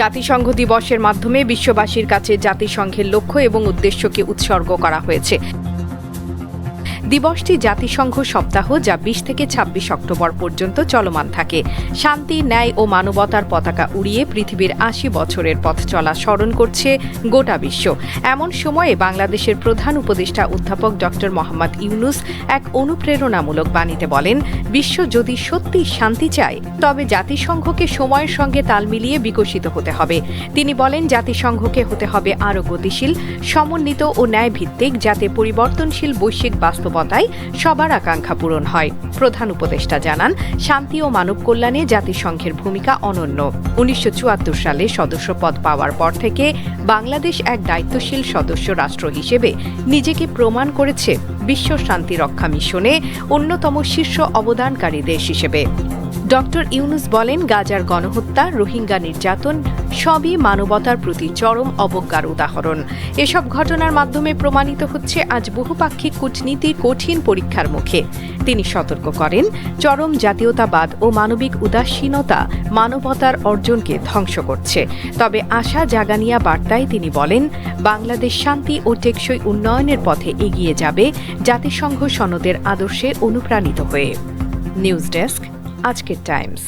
জাতিসংঘ দিবসের মাধ্যমে বিশ্ববাসীর কাছে জাতিসংঘের লক্ষ্য এবং উদ্দেশ্যকে উৎসর্গ করা হয়েছে। দিবসটি জাতিসংঘ সপ্তাহ যা বিশ থেকে ২৬ অক্টোবর পর্যন্ত চলমান থাকে। শান্তি, ন্যায় ও মানবতার পতাকা উড়িয়ে পৃথিবীর আশি বছরের পথ চলা স্মরণ করছে গোটা বিশ্ব। এমন সময়ে বাংলাদেশের প্রধান উপদেষ্টা অধ্যাপক ডক্টর মোহাম্মদ ইউনুস এক অনুপ্রেরণামূলক বাণীতে বলেন, বিশ্ব যদি সত্যি শান্তি চায়, তবে জাতিসংঘকে সময়ের সঙ্গে তাল মিলিয়ে বিকশিত হতে হবে। তিনি বলেন, জাতিসংঘকে হতে হবে আরও গতিশীল, সমন্বিত ও ন্যায়ভিত্তিক, যাতে পরিবর্তনশীল বৈশ্বিক বাস্তবতায় সবার আকাঙ্ক্ষা পূরণ হয়। প্রধান উপদেষ্টা জানান, শান্তি ও মানব কল্যাণে জাতিসংঘের ভূমিকা অনন্য। উনিশশো চুয়াত্তর সালে সদস্যপদ পাওয়ার পর থেকে বাংলাদেশ এক দায়িত্বশীল সদস্য রাষ্ট্র হিসেবে নিজেকে প্রমাণ করেছে বিশ্ব শান্তি রক্ষা মিশনে অন্যতম শীর্ষ অবদানকারী দেশ হিসেবে। ডক্টর ইউনুস বলেন, গাজার গণহত্যা, রোহিঙ্গা নির্যাতন সবই মানবতার প্রতি চরম অবজ্ঞার উদাহরণ। এসব ঘটনার মাধ্যমে প্রমাণিত হচ্ছে আজ বহুপাক্ষিক কূটনীতি কঠিন পরীক্ষার মুখে। তিনি সতর্ক করেন, চরম জাতীয়তাবাদ ও মানবিক উদাসীনতা মানবতার অর্জনকে ধ্বংস করছে। তবে আশা জাগানিয়া বার্তায় তিনি বলেন, বাংলাদেশ শান্তি ও টেকসই উন্নয়নের পথে এগিয়ে যাবে জাতিসংঘ সনদের আদর্শে অনুপ্রাণিত হয়ে। News desk, Ajker Times.